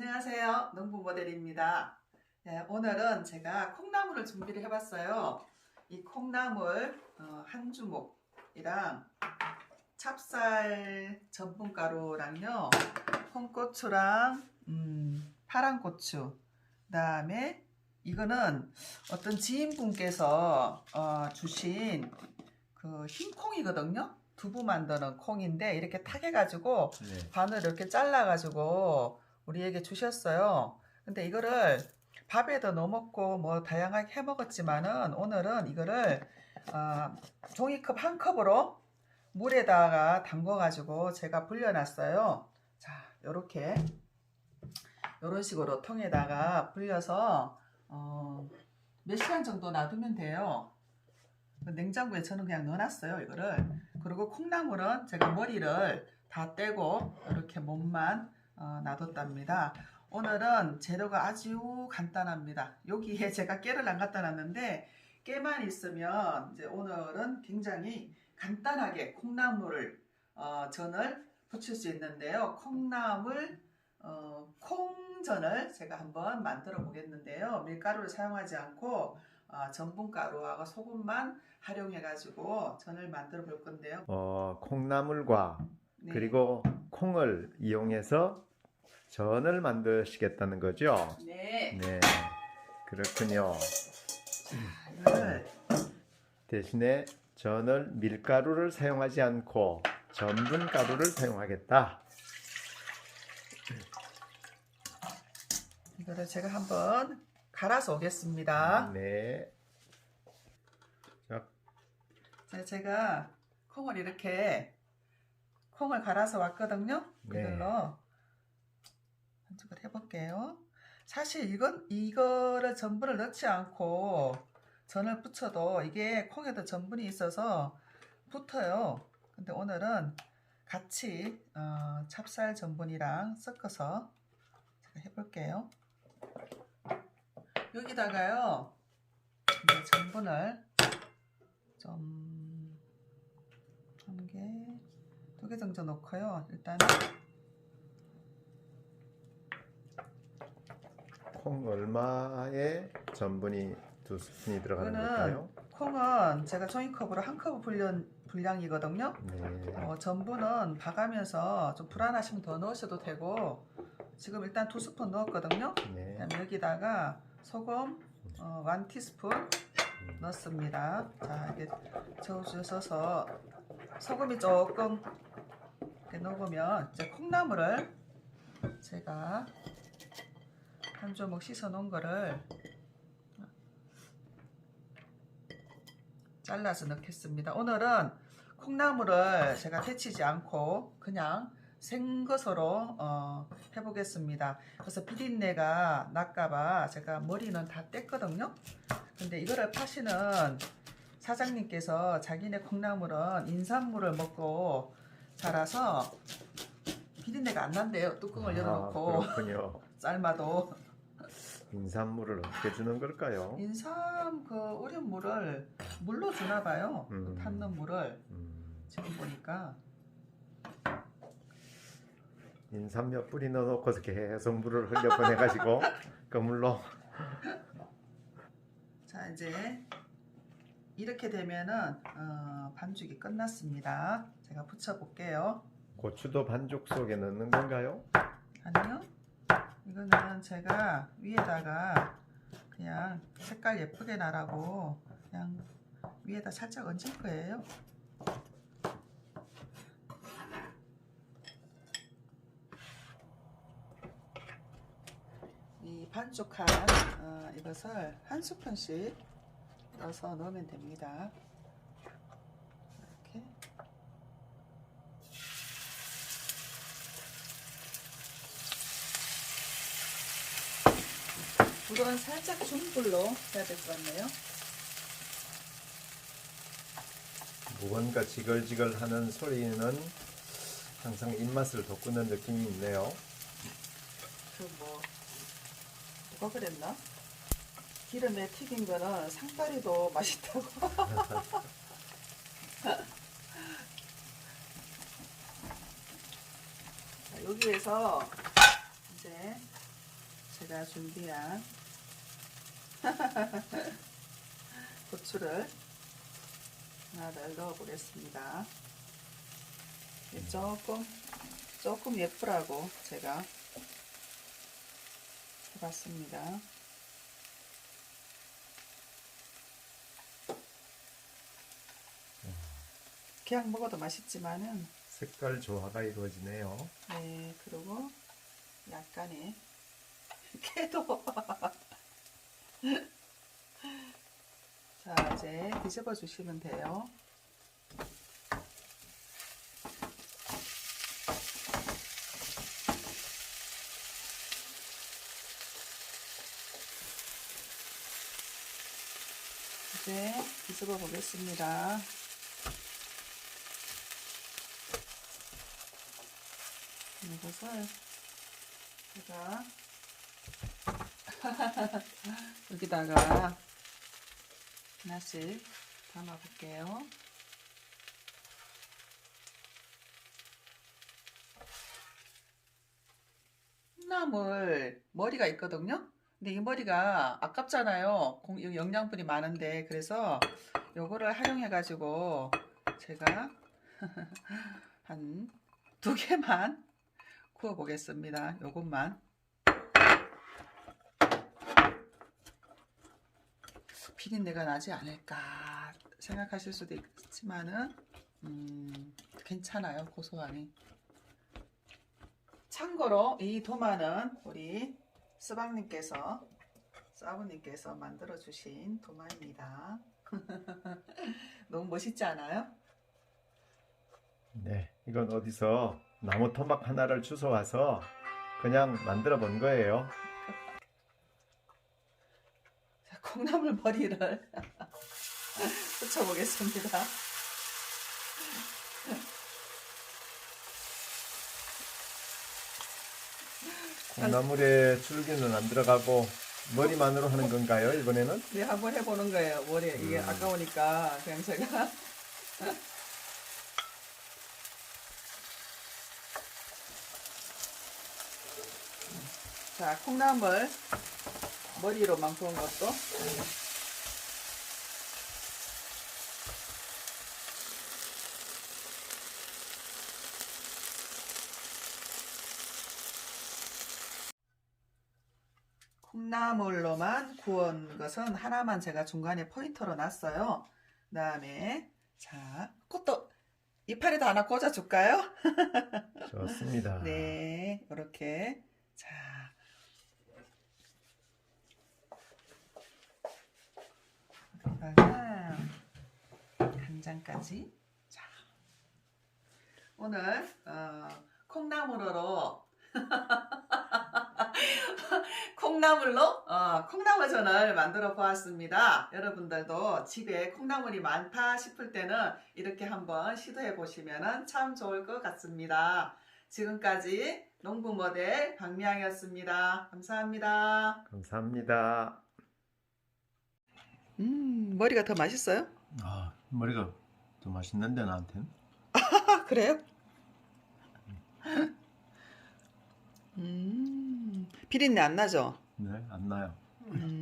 안녕하세요. 농부 모델입니다. 네, 오늘은 제가 콩나물을 준비를 해봤어요. 이 콩나물 어, 한 주먹이랑 찹쌀 전분가루랑요, 홍고추랑 음, 파란 고추, 그 다음에 이거는 어떤 지인분께서 어, 주신 그 흰콩이거든요. 두부 만드는 콩인데 이렇게 타개가지고 네. 반을 이렇게 잘라 가지고 우리에게 주셨어요. 근데 이거를 밥에도 넣어 먹고 뭐 다양하게 해 먹었지만은 오늘은 이거를 어, 종이컵 한 컵으로 물에다가 담궈 가지고 제가 불려놨어요. 자, 요렇게 요런 식으로 통에다가 불려서 어, 몇 시간 정도 놔두면 돼요. 그 냉장고에 저는 그냥 넣어놨어요 이거를 그리고 콩나물은 제가 머리를 다 떼고 이렇게 몸만 어, 놔뒀답니다 오늘은 재료가 아주 간단합니다 여기에 제가 깨를 안 갖다 놨는데 깨만 있으면 이제 오늘은 굉장히 간단하게 콩나물을 어, 전을 부칠 수 있는데요 콩나물 어, 콩전을 제가 한번 만들어 보겠는데요 밀가루를 사용하지 않고 어, 전분가루하고 소금만 활용해 가지고 전을 만들어 볼 건데요. 어, 콩나물과 네. 그리고 콩을 이용해서 전을 만드시겠다는 거죠? 네. 네. 그렇군요. 자, 대신에 전을 밀가루를 사용하지 않고 전분 가루를 사용하겠다. 이거를 제가 한번 갈아서 오겠습니다. 네. 자, 제가 콩을 이렇게 콩을 갈아서 왔거든요. 네. 이걸로 반죽을 해볼게요. 사실 이건 이거를 전분을 넣지 않고 전을 붙여도 이게 콩에도 전분이 있어서 붙어요. 근데 오늘은 같이 어, 찹쌀 전분이랑 섞어서 제가 해볼게요. 여기다가요 이제 전분을 좀 한 개, 두 개 정도 넣고요. 일단 콩 얼마에 전분이 두 스푼이 들어가는 걸까요? 콩은 제가 종이컵으로 한 컵 분량, 분량이거든요. 네. 어, 전분은 봐가면서 좀 불안하시면 더 넣으셔도 되고 지금 일단 두 스푼 넣었거든요. 네. 여기다가 소금 어, 원 티스푼 넣습니다. 자 이게 저으셔서 소금이 조금 이렇게 녹으면 이제 콩나물을 제가 한 조목 씻어 놓은 거를 잘라서 넣겠습니다. 오늘은 콩나물을 제가 데치지 않고 그냥 생것으로 어, 해보겠습니다. 그래서 비린내가 날까봐 제가 머리는 다 뗐거든요. 근데 이거를 파시는 사장님께서 자기네 콩나물은 인삼물을 먹고 자라서 비린내가 안 난대요. 뚜껑을 열어놓고 아. 삶아도 인삼물을 어떻게 주는 걸까요? 인삼 그 우린 물을 물로 주나 봐요. 그 음. 탔는 물을 음, 지금 보니까 인삼 몇 뿌리 넣어놓고서 계속 물을 흘려 보내가지고 그 물로 자 이제 이렇게 되면은 어, 반죽이 끝났습니다. 제가 붙여볼게요. 고추도 반죽 속에 넣는 건가요? 아니요. 이거는 제가 위에다가 그냥 색깔 예쁘게 나라고 그냥 위에다 살짝 얹을 거예요. 이 반죽한 어, 이것을 한 스푼씩 넣어서 넣으면 됩니다. 이렇게. 불은 살짝 중불로 해야 될 것 같네요. 무언가 지글지글하는 소리는 항상 입맛을 돋구는 느낌이 있네요. 그뭐 누가 그랬나? 기름에 튀긴 거는 상다리도 맛있다고. 자, 여기에서 이제 제가 준비한 고추를 하나를 넣어 보겠습니다. 조금 조금 예쁘라고 제가 해봤습니다. 그냥 먹어도 맛있지만은 색깔 조화가 이루어지네요. 네 그리고 약간의 깨도 자 이제 뒤집어 주시면 돼요. 이제 뒤집어 보겠습니다. 이것을 제가 여기다가 하나씩 담아 볼게요. 콩나물 머리가 있거든요. 근데 이 머리가 아깝잖아요. 영양분이 많은데 그래서 요거를 활용해 가지고 제가 한 두 개만 구워 보겠습니다. 요것만 비린내가 나지 않을까 생각하실 수도 있지만은 음, 괜찮아요 고소하니 참고로 이 도마는 우리 스방님께서 사부님께서 만들어 주신 도마입니다 너무 멋있지 않아요? 네, 이건 어디서 나무 토막 하나를 주워 와서 그냥 만들어 본 거예요. 머리를 붙여보겠습니다. 콩나물에 줄기는 안 들어가고 머리만으로 하는 건가요? 이번에는? 네, 한번 해보는 거예요. 머리 이게 음. 아까우니까 그냥 제가 자 콩나물 머리로만 구운 것도 콩나물로만 구운 것은 하나만 제가 중간에 포인트로 놨어요. 그 다음에 자 그것도 이파리도 하나 꽂아줄까요? 좋습니다. 네, 이렇게 자 여기다가 한 장까지 자 오늘 어, 콩나물로 콩나물로 어, 콩나물전을 만들어 보았습니다. 여러분들도 집에 콩나물이 많다 싶을 때는 이렇게 한번 시도해 보시면 참 좋을 것 같습니다. 지금까지 농부 모델 박미양이었습니다. 감사합니다. 감사합니다. 음, 머리가 더 맛있어요? 아, 머리가 더 맛있는데 나한텐? 아, 그래요? 음, 비린내 안 나죠? 네, 안 나요. 음,